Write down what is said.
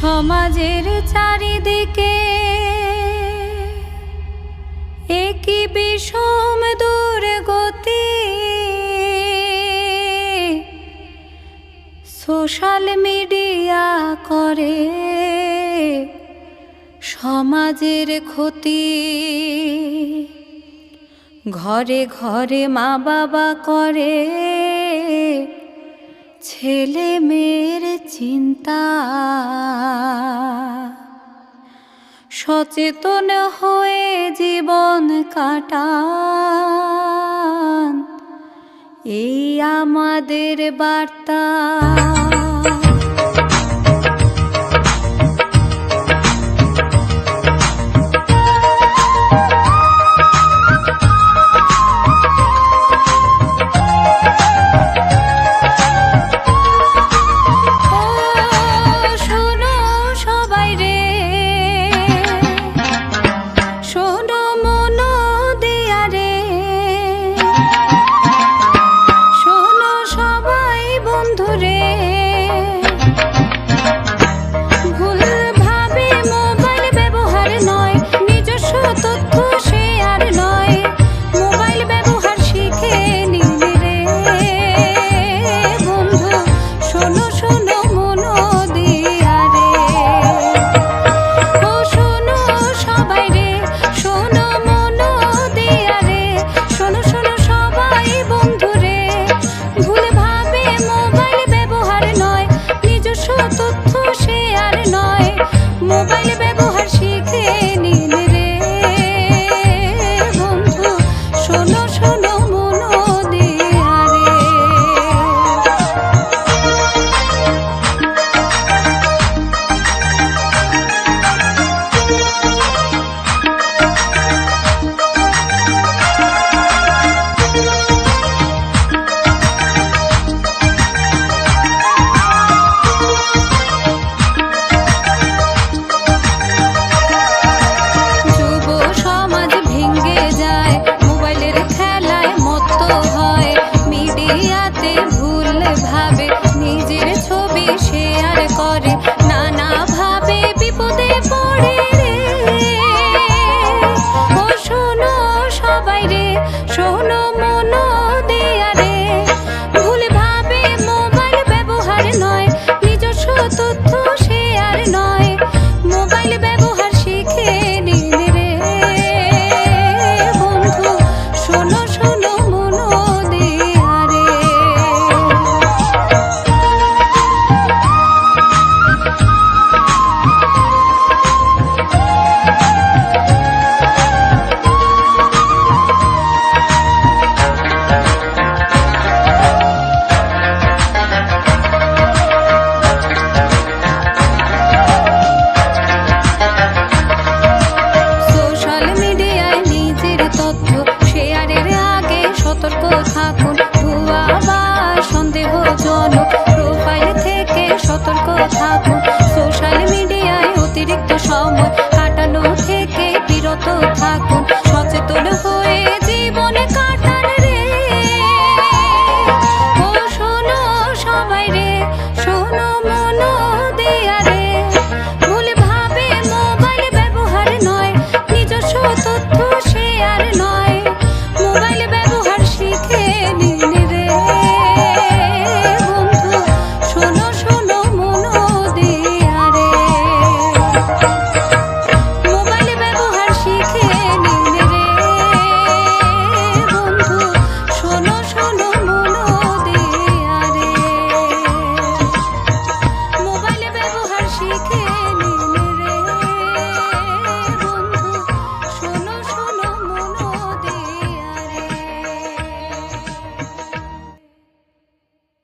সমাজের চারিদিকে একই বিষম দুর্গতি। সোশ্যাল মিডিয়া করে সমাজের ক্ষতি। ঘরে ঘরে মা বাবা করে ছেলে মেয়ের চিন্তা। সচেতন হয়ে জীবন কাটান। এই আমাদের বার্তা। বাইরে শোনো মনো